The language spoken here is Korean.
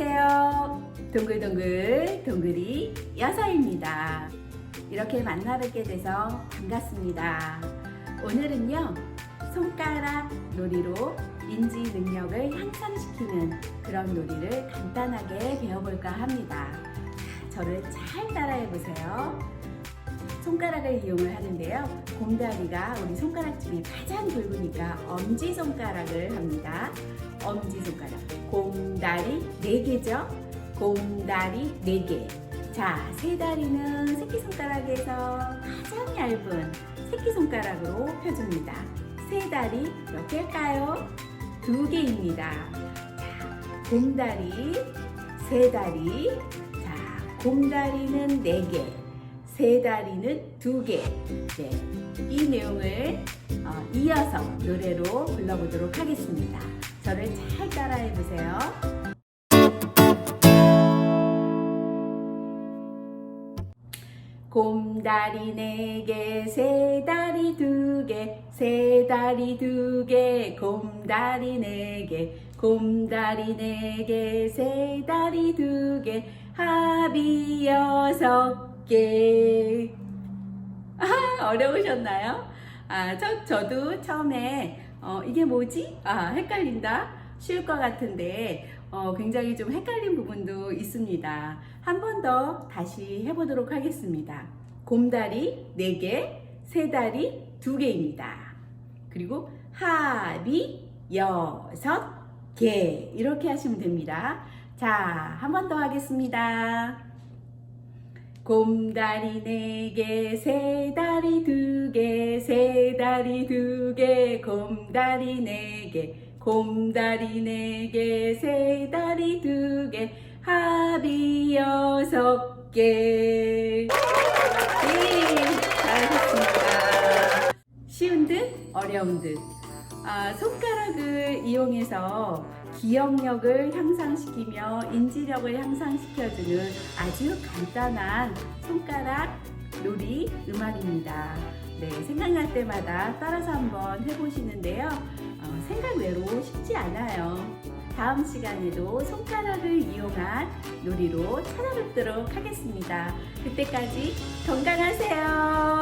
안녕하세요. 동글동글 동글이 여사입니다. 이렇게 만나 뵙게 돼서 반갑습니다. 오늘은요, 손가락 놀이로 인지 능력을 향상시키는 그런 놀이를 간단하게 배워볼까 합니다. 저를 잘 따라해 보세요. 손가락을 이용을 하는데요. 곰다리가 우리 손가락집이 가장 굵으니까 엄지손가락을 합니다. 엄지 손가락. 곰다리 네개죠 곰다리 네개 자, 세 다리는 새끼손가락에서 가장 얇은 새끼손가락으로 펴줍니다. 세 다리 몇 개일까요? 두 개입니다. 자, 곰다리, 세 다리. 자, 곰다리는 네 개, 세 다리는 두 개. 네, 이 내용을 어, 이어서 노래로 불러보도록 하겠습니다. 저를 잘 따라해 보세요. 곰다리 네 개, 세 다리 두 개, 세 다리 두 개, 곰다리 네 개, 곰다리 네 개, 세 다리 두 개, 합이 여섯 개. 아, 어려우셨나요? 아, 저, 저도 처음에, 어, 이게 뭐지? 아, 헷갈린다? 쉬울 것 같은데, 어, 굉장히 좀 헷갈린 부분도 있습니다. 한 번 더 다시 해보도록 하겠습니다. 곰다리 4개, 새다리 2개입니다. 그리고 합이 6개. 이렇게 하시면 됩니다. 자, 한 번 더 하겠습니다. 곰다리 네 개, 새다리 두 개, 새다리 두 개, 곰다리 네 개, 곰다리 네 개, 새다리 두 개, 합이 여섯 개. 네, 잘하셨습니다. 쉬운 듯 어려운 듯. 아, 손가락을 이용해서 기억력을 향상시키며 인지력을 향상시켜주는 아주 간단한 손가락 놀이 음악입니다. 네, 생각날 때마다 따라서 한번 해보시는데요. 어, 생각 외로 쉽지 않아요. 다음 시간에도 손가락을 이용한 놀이로 찾아뵙도록 하겠습니다. 그때까지 건강하세요.